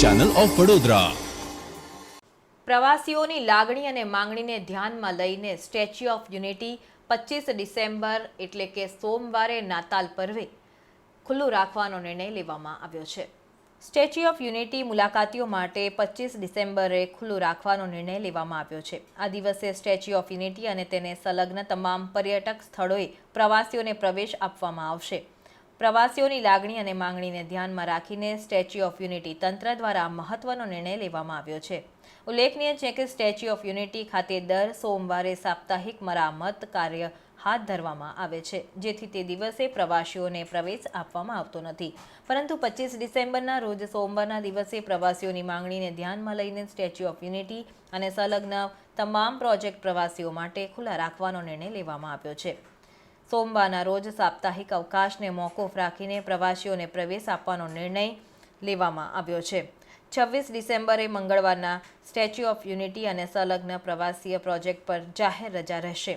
Channel of Vadodara પ્રવાસીઓની લાગણી અને માંગણીને ધ્યાનમાં લઈને સ્ટેચ્યુ ઓફ યુનિટી પચીસ ડિસેમ્બર એટલે કે સોમવારે નાતાલ પર્વે ખુલ્લું રાખવાનો નિર્ણય લેવામાં આવ્યો છે. સ્ટેચ્યુ ઓફ યુનિટી મુલાકાતીઓ માટે પચીસ ડિસેમ્બરે ખુલ્લું રાખવાનો નિર્ણય લેવામાં આવ્યો છે. આ દિવસે સ્ટેચ્યુ ઓફ યુનિટી અને તેને સંલગ્ન તમામ પર્યટક સ્થળોએ પ્રવાસીઓને પ્રવેશ આપવામાં આવશે. પ્રવાસીઓની લાગણી અને માંગણીને ધ્યાનમાં રાખીને સ્ટેચ્યુ ઓફ યુનિટી તંત્ર દ્વારા મહત્વનો નિર્ણય લેવામાં આવ્યો છે. ઉલ્લેખનીય છે કે સ્ટેચ્યુ ઓફ યુનિટી ખાતે દર સોમવારે સાપ્તાહિક મરામત કાર્ય હાથ ધરવામાં આવે છે, જેથી તે દિવસે પ્રવાસીઓને પ્રવેશ આપવામાં આવતો નથી. પરંતુ પચીસ ડિસેમ્બરના રોજ સોમવારના દિવસે પ્રવાસીઓની માંગણીને ધ્યાનમાં લઈને સ્ટેચ્યુ ઓફ યુનિટી અને સંલગ્ન તમામ પ્રોજેક્ટ પ્રવાસીઓ માટે ખુલ્લા રાખવાનો નિર્ણય લેવામાં આવ્યો છે. સોમવારના રોજ સાપ્તાહિક અવકાશને મોકૂફ રાખીને પ્રવાસીઓને પ્રવેશ આપવાનો નિર્ણય લેવામાં આવ્યો છે. છવ્વીસ ડિસેમ્બરે મંગળવારના સ્ટેચ્યુ ઓફ યુનિટી અને સંલગ્ન પ્રવાસીય પ્રોજેક્ટ પર જાહેર રજા રહેશે.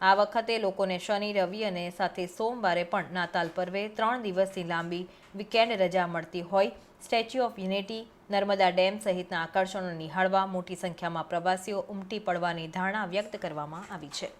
આ વખતે લોકોને શનિ, રવિ અને સાથે સોમવારે પણ નાતાલ પર્વે ત્રણ દિવસની લાંબી વીકેન્ડ રજા મળતી હોય. Statue of unity Narmada dam સહિતના આકર્ષણો નિહાળવા મોટી સંખ્યામાં પ્રવાસીઓ ઉમટી પડવાની ધારણા વ્યક્ત કરવામાં આવી છે.